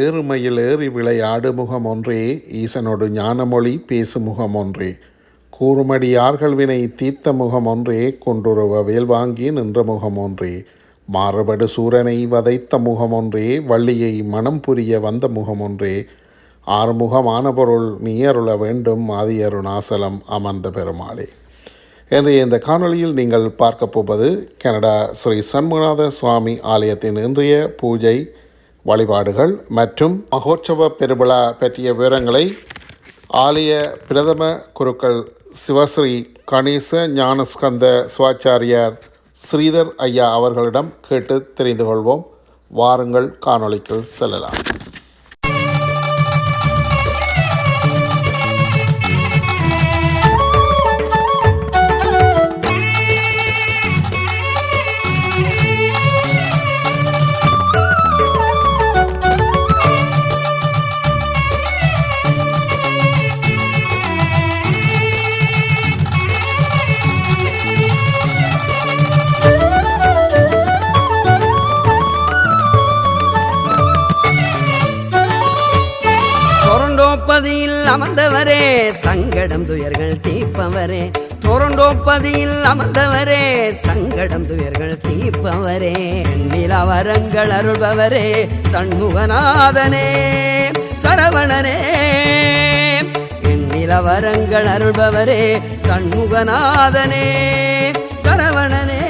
ஏறுமையில் ஏறி விளையாடு முகம் ஒன்றே ஈசனோடு ஞானமொழி பேசு முகம் ஒன்றே. கூறுமடியார்கள் வினை தீர்த்த முகம் ஒன்றே கொண்டுருவ வேல் வாங்கி நின்ற முகம் ஒன்றே. மாறுபடு சூரனை வதைத்த முகம் ஒன்றே வள்ளியை மனம் புரிய வந்த முகம் ஒன்றே. ஆறுமுகமான பொருள் நீ அருள வேண்டும் ஆதியருணாசலம் அமர்ந்த பெருமாளே. இன்றைய இந்த காணொளியில் நீங்கள் பார்க்க போவது கனடா ஸ்ரீ சண்முகநாத சுவாமி ஆலயத்தின் இன்றைய பூஜை வழிபாடுகள் மற்றும் மகோற்சவ பெருவிழா பற்றிய விவரங்களை ஆலய பிரதம குருக்கள் சிவஸ்ரீ கணேச ஞானஸ்கந்த சிவாச்சாரியார் ஸ்ரீதர் ஐயா அவர்களிடம் கேட்டு தெரிந்து கொள்வோம். வாருங்கள் காணொளிக்குள் செல்லலாம். டொரண்டோப்பதியில் சங்கடம் துயர்கள் தீப்பவரே. டொரண்டோப்பதியில் அமர்ந்தவரே சங்கடம் துயர்கள் தீர்ப்பவரே நிலவரங்கள் அருள்பவரே சண்முகநாதனே சரவணனே. வரங்கள் அருள்பவரே சண்முகநாதனே சரவணனே.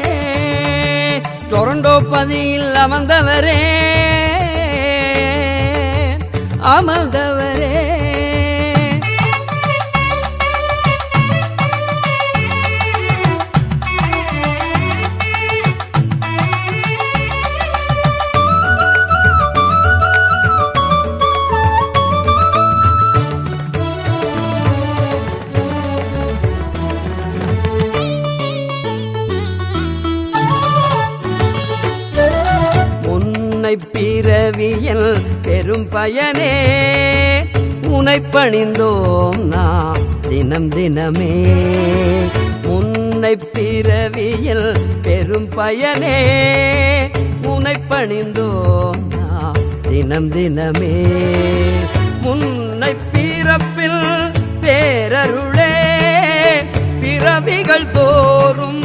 டொரண்டோப்பதியில் அமர்ந்தவரே அமர்ந்தவரே. பயனே உனை பணிந்தோம் நாம் தினம் தினமே. முன்னை பிறவியில் பெரும் பயனே உனை பணிந்தோம் நாம் தினம் தினமே. முன்னை பிறப்பில் பேரருளே பிறவிகள் தோறும்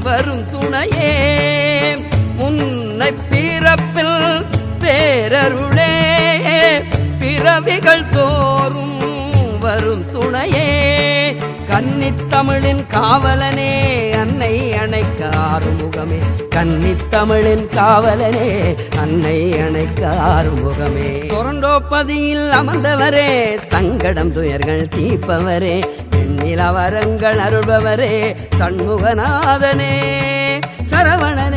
வரும் துணையே. முன்னை பிறப்பில் பேரருள் பிறவிகள் தோறும் வரும் துணையே. கன்னித்தமிழின் காவலனே அன்னை அணைக்க ஆறுமுகமே. கன்னித்தமிழின் காவலனே அன்னை அணைக்க ஆறுமுகமே. தொரண்டோப்பதியில் அமர்ந்தவரே சங்கடம் துயர்கள் தீர்ப்பவரே நிலவரங்கள் அருள்பவரே சண்முகநாதனே. சரவணனே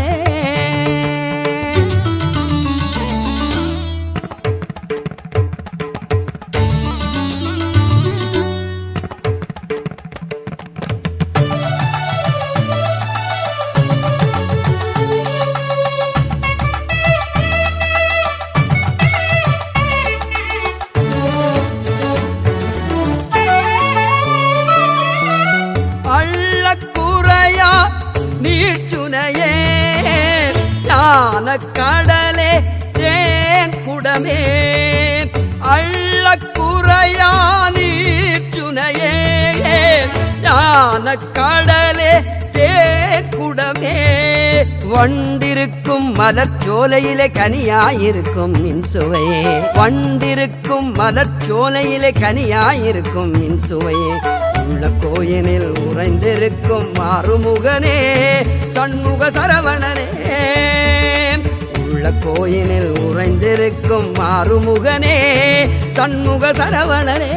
நீர்ச்சுனையே ஞான கடலே ஏன் குடமே? அள்ளக்குறையா நீச்சுனையே ஞான கடலே தேன் குடமே? வண்டிருக்கும் மலர்ச்சோலையிலே கனியாயிருக்கும் மின்சுவையே வண்டிருக்கும் மலர்ச்சோலையிலே கனியாயிருக்கும் மின்சுவையே உள்ள கோயிலில் உறைந்திருக்கும் மாறுமுகனே சண்முக சரவணனே. உள்ள கோயிலில் உறைந்திருக்கும் மாறுமுகனே சண்முக சரவணனே.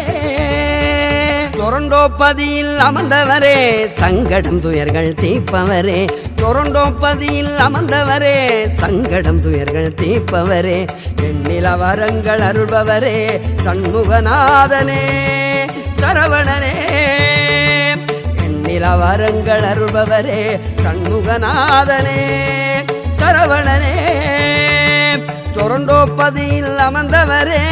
தொரண்டோப்பதியில் அமர்ந்தவரே சங்கடம் துயர்கள் தீப்பவரே. தொரண்டோப்பதியில் அமர்ந்தவரே சங்கடம் துயர்கள் தீப்பவரே. எண்ணில வரங்கள் அருள்பவரே சண்முகநாதனே. சரவணனே. எண்ணில வரங்கள் அருள்பவரே சண்முகநாதனே. சரவணனே டொரண்டோப்பதியில் அமர்ந்தவரே.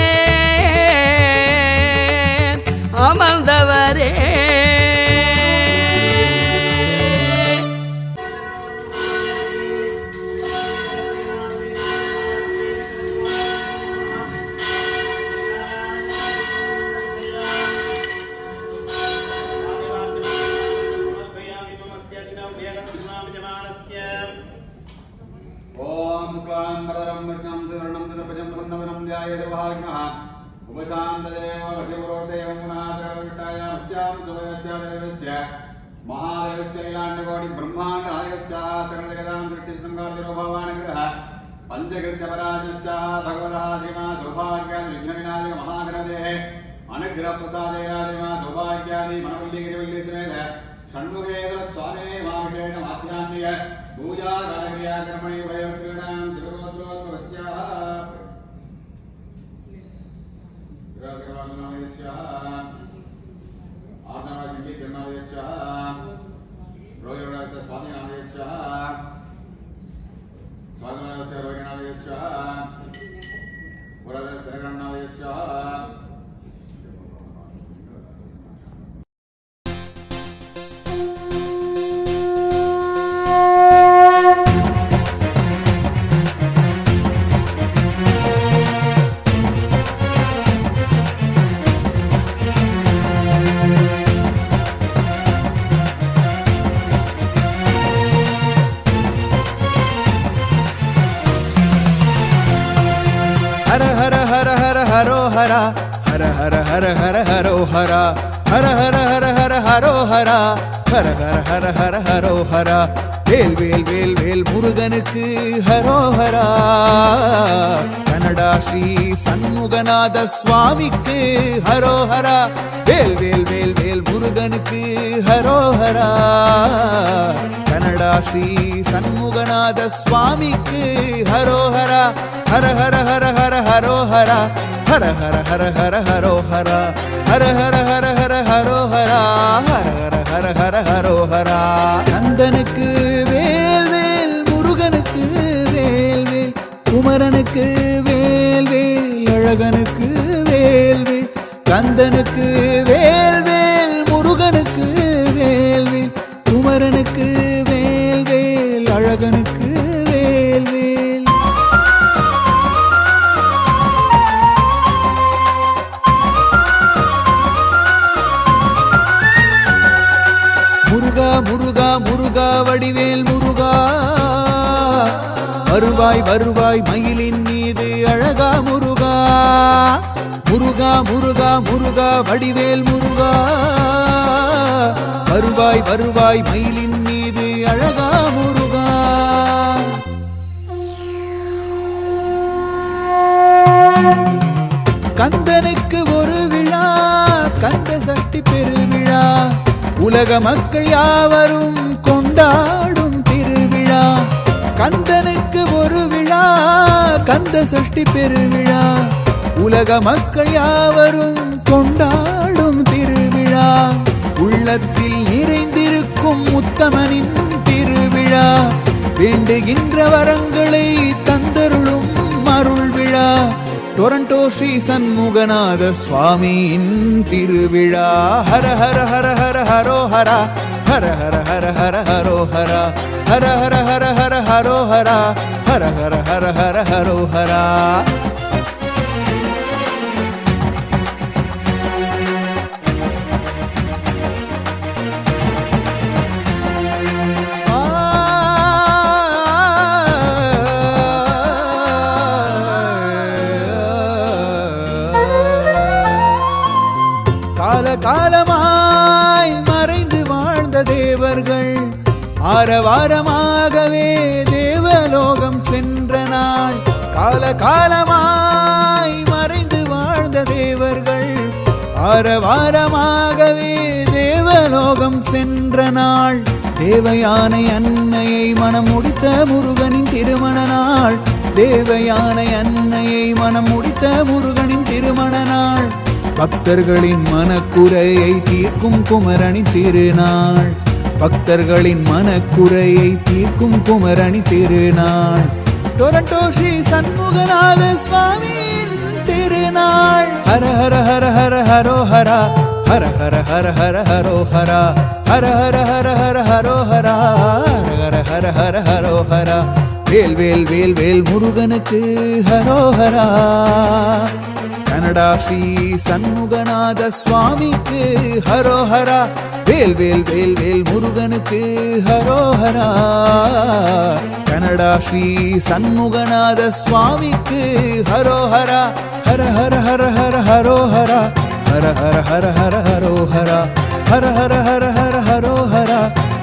அமர்ந்தவரே. सर्वविघ्नाय सर्वभाग्नः उपशान्तदेवो हरिपुरोदेवं पुनः सर्वविष्टायामस्यां सुभयस्य देवस्य महादेवस्य लीलाण्डकोटिब्रह्माण्डनायकस्य सकलजगदां सृष्टिसंगातिरो भवानुग्रहः पञ्चकृत्यपराजस्याः भगवतः श्रीमा सौभाग्यादि विघ्नविनायक महागणदेः अनुग्रहप्रसादेयादिमा सौभाग्यादि मनवल्लिगिरिवल्ली समेत षण्मुखेश्वर स्वामिने माभिषेण माध्यान्निय पूजा कालक्रिया कर्मणि उभयोर्क्रीडां शिवगोत्रोद्भवस्याः దుర్గాశర్వాదనామయ ఆర్ధనామయ సంగీకరణామయ రోజురాశ స్వాధీనామయ స్వాధీనామయ రోగిణామయ పురాధ స్థిరగణామయ हरो हरा हर हर हर हर हरो ஹர हर हर हर ஹர ஹர ஹர ஹரோஹரா ஹர ஹர ஹர ஹர ஹரோஹரா வேல் வேல் வேல் வேல் முருகனுக்கு ஹரோஹரா கனடா ஸ்ரீ சண்முகநாத சுவாமிக்கு ஹரோஹரா வேல் வேல் வேல் வேல் முருகனுக்கு ஹரோஹரா கனடா ஸ்ரீ சண்முகநாத சுவாமிக்கு ஹரோஹரா ஹர ஹர ஹர ஹர ஹரோஹரா ஹர ஹர ஹர ஹர ஹரோ ஹரா. ஹர ஹர ஹர ஹர ஹரோ ஹரா. ஹர ஹர ஹர ஹர ஹரோ ஹரா. கந்தனுக்கு வேல் வேல் முருகனுக்கு வேல் வேல் குமரனுக்கு வேல் வேல் அழகனுக்கு முருகா வடிவேல் முருகா. வருவாய் வருவாய் மயிலின் மீது அழகா முருகா. முருகா முருகா முருகா வடிவேல் முருகா. வருவாய் வருவாய் மயிலின் மீது அழகா முருகா. கந்தனுக்கு ஒரு விழா கந்த சக்தி பெருவிழா. உலக மக்கள் யாவரும் கொண்டாடும் திருவிழா. கந்தனுக்கு ஒரு விழா கந்த சஷ்டி பெருவிழா. உலக மக்கள் யாவரும் கொண்டாடும் திருவிழா. உள்ளத்தில் நிறைந்திருக்கும் உத்தமனின் திருவிழா. வேண்டுகின்ற வரங்களை தந்தருளும் அருள் விழா டொரண்டோ ஸ்ரீ சண்முகநாத சுவாமியின் திருவிழா ஹர ஹர ஹர ஹர ஹரோஹரா ஹர ஹர ஹர ஹர ஹரோஹரா ஹர ஹர ஹர ஹர ஹரோஹரா ஹர ஹர ஹர ஹர ஹரோஹரா ஆரவாரமாகவே தேவலோகம் சென்ற நாள். கால காலமாய் மறைந்து வாழ்ந்த தேவர்கள். ஆரவாரமாகவே தேவலோகம் சென்ற நாள். தேவயானை அன்னையை மனம் முடித்த முருகனின் திருமண நாள். தேவயானை அன்னையை மனம் முடித்த முருகனின் திருமண நாள். பக்தர்களின் மனக்குறையை தீர்க்கும் குமரனின் திருநாள். பக்தர்களின் மனக்குறையை தீர்க்கும் குமரணி திருநாள் டொரண்டோ ஸ்ரீ சண்முகநாத சுவாமியின் திருநாள் ஹர ஹர ஹர ஹர ஹரோ ஹரா ஹர ஹர ஹர ஹர ஹரோ ஹரா ஹர ஹர ஹர ஹர ஹரோ ஹரா ஹர ஹர ஹர ஹர ஹரோ ஹரா வேல் வேல் வேல் வேல் முருகனுக்கு ஹரோஹரா கனடா ஸ்ரீ சண்முகநாத சுவாமிக்கு ஹரோஹரா வேல் வேல் வேல் வேல் முருகனுக்கு ஹரோஹரா கனடா ஸ்ரீ சண்முகநாத சுவாமிக்கு ஹரோஹரா ஹர ஹர ஹர ஹர ஹரோஹரா ஹர ஹர ஹர ஹர ஹரோஹரா ஹர ஹர ஹர ஹர ஹரோஹரா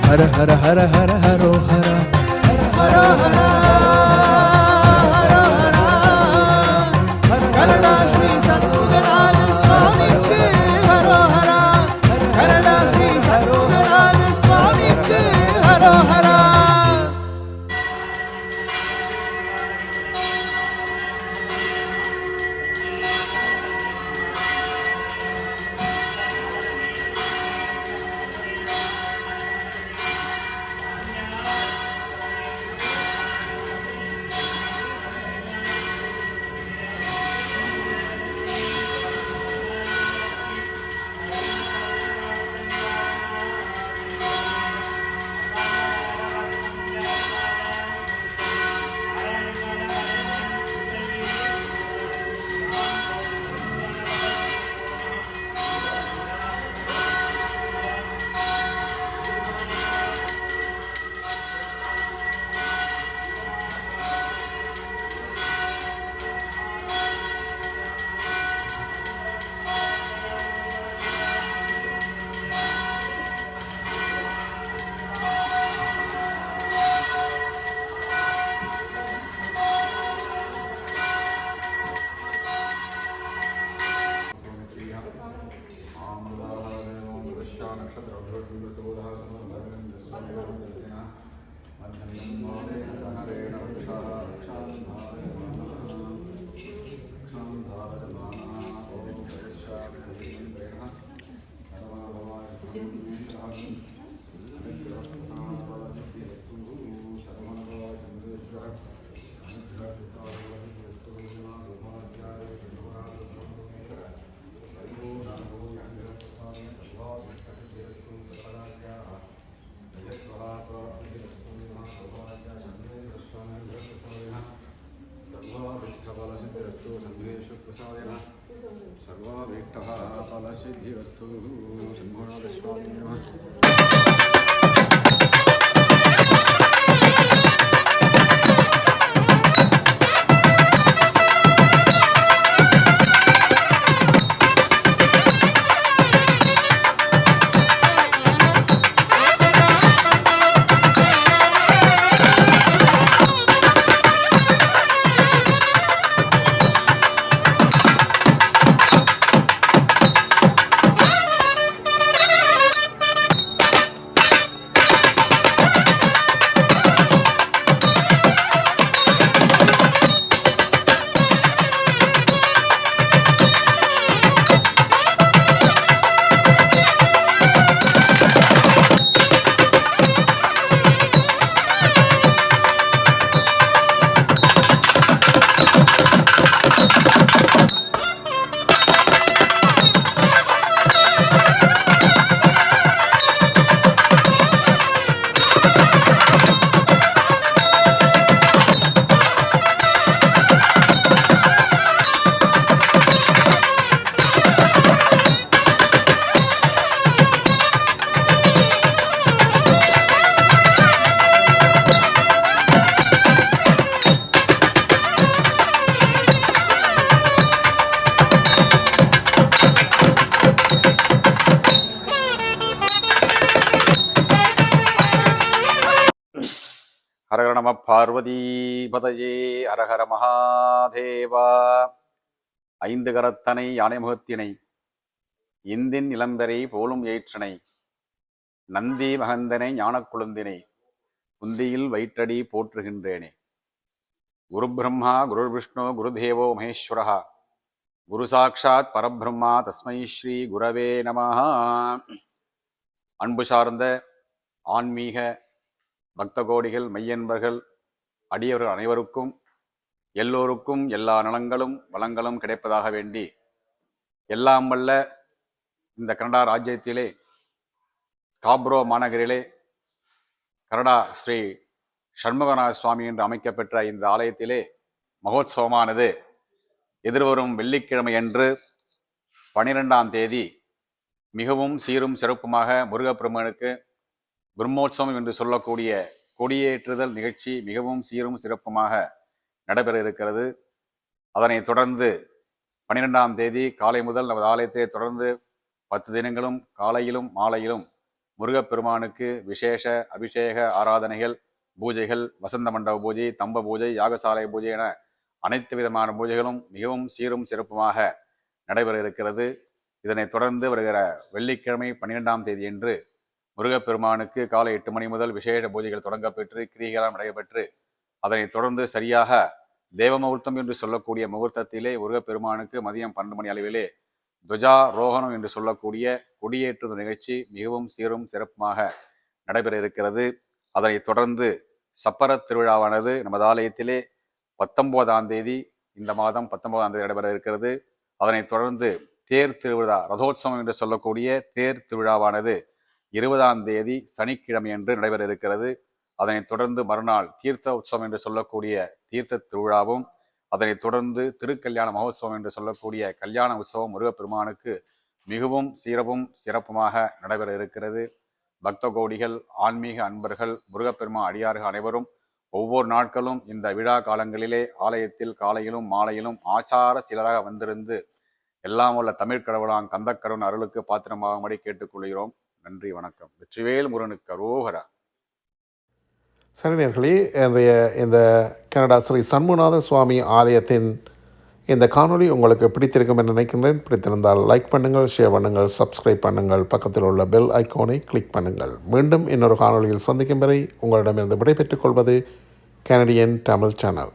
ஹர ஹர ஹர ஹர ஹரோஹரா ஹரோஹரா फलसिद्धिरस्तु शम्भुनाथस्वामी नमः நம பார்வதீபதையே ஹரஹர மகாதேவா. ஐந்து கரத்தனை யானை முகத்தினை இந்தின் இளம்பெறை போலும் ஏற்றனை நந்தி மகந்தனை ஞானக் குழுந்தினை குந்தியில் வயிற்றடி போற்றுகின்றேனே. குரு பிரம்மா குரு விஷ்ணு குருதேவோ மகேஸ்வரா. குரு சாட்சாத் பரபிரம்மா தஸ்மை ஸ்ரீ குரவே நமஹா அன்பு சார்ந்த ஆன்மீக பக்த கோடிகள் மெய்யன்பர்கள் அடியவர்கள் அனைவருக்கும் எல்லோருக்கும் எல்லா நலங்களும் வளங்களும் கிடைப்பதாக வேண்டி எல்லாம் வல்ல இந்த கனடா ராஜ்யத்திலே காப்ரோ மாநகரிலே கனடா ஸ்ரீ சண்முகநாத சுவாமி என்று அமைக்கப்பெற்ற இந்த ஆலயத்திலே மகோத்சவமானது எதிர்வரும் வெள்ளிக்கிழமை அன்று பனிரெண்டாம் தேதி மிகவும் சீரும் சிறப்புமாக முருகப்பெருமனுக்கு பிரம்மோற்சவம் என்று சொல்லக்கூடிய கொடியேற்றுதல் நிகழ்ச்சி மிகவும் சீரும் சிறப்புமாக நடைபெற இருக்கிறது. அதனை தொடர்ந்து பன்னிரெண்டாம் தேதி காலை முதல் நமது ஆலயத்தை தொடர்ந்து பத்து தினங்களும் காலையிலும் மாலையிலும் முருகப்பெருமானுக்கு விசேஷ அபிஷேக ஆராதனைகள் பூஜைகள் வசந்த மண்டப பூஜை தம்ப பூஜை யாகசாலை பூஜை என அனைத்து விதமான பூஜைகளும் மிகவும் சீரும் சிறப்புமாக நடைபெற இருக்கிறது. இதனைத் தொடர்ந்து வருகிற வெள்ளிக்கிழமை பன்னிரெண்டாம் தேதியன்று முருகப்பெருமானுக்கு காலை எட்டு மணி முதல் விசேஷ பூஜைகள் தொடங்கப்பெற்று கிரிகைலாம் நடைபெற்று அதனைத் தொடர்ந்து சரியாக தேவ முகூர்த்தம் என்று சொல்லக்கூடிய முகூர்த்தத்திலே முருகப்பெருமானுக்கு மதியம் பன்னெண்டு மணி அளவிலே துவஜா ரோகணம் என்று சொல்லக்கூடிய கொடியேற்று நிகழ்ச்சி மிகவும் சீரும் சிறப்புமாக நடைபெற இருக்கிறது. அதனைத் தொடர்ந்து சப்பர திருவிழாவானது நமது ஆலயத்திலே பத்தொன்பதாம் தேதி இந்த மாதம் பத்தொன்பதாம் தேதி நடைபெற இருக்கிறது. அதனைத் தொடர்ந்து தேர் திருவிழா ரதோத்சவம் என்று சொல்லக்கூடிய தேர் திருவிழாவானது இருபதாம் தேதி சனிக்கிழமை என்று நடைபெற இருக்கிறது அதனைத் தொடர்ந்து மறுநாள் தீர்த்த உற்சவம் என்று சொல்லக்கூடிய தீர்த்த திருவிழாவும் அதனைத் தொடர்ந்து திருக்கல்யாண மகோத்சவம் என்று சொல்லக்கூடிய கல்யாண உற்சவம் முருகப்பெருமானுக்கு மிகவும் சீரவும் சிறப்புமாக நடைபெற இருக்கிறது பக்த கோடிகள் ஆன்மீக அன்பர்கள் முருகப்பெருமா அடியார்கள் அனைவரும் ஒவ்வொரு நாட்களும் இந்த விழா காலங்களிலே ஆலயத்தில் காலையிலும் மாலையிலும் ஆச்சார சிலராக வந்திருந்து எல்லாம் உள்ள தமிழ் கடவுளாம் கந்தக்கடவுன் அருளுக்கு பாத்திரமாகும்படி கேட்டுக்கொள்கிறோம். நன்றி வணக்கம். வெற்றிவேல் முருகனுக்கு அரோகரா. சரணியர்களே இன்றைய இந்த கனடா ஸ்ரீ சண்முநாத சுவாமி ஆலயத்தின் இந்த காணொலி உங்களுக்கு பிடித்திருக்கும் என்று நினைக்கின்றேன். பிடித்திருந்தால் லைக் பண்ணுங்கள் ஷேர் பண்ணுங்கள் சப்ஸ்கிரைப் பண்ணுங்கள். பக்கத்தில் உள்ள பெல் ஐக்கோனை கிளிக் பண்ணுங்கள். மீண்டும் இன்னொரு காணொலியில் சந்திக்கும் வரை உங்களிடமிருந்து விடைபெற்றுக் கொள்வது கனடியன் தமிழ் சேனல்.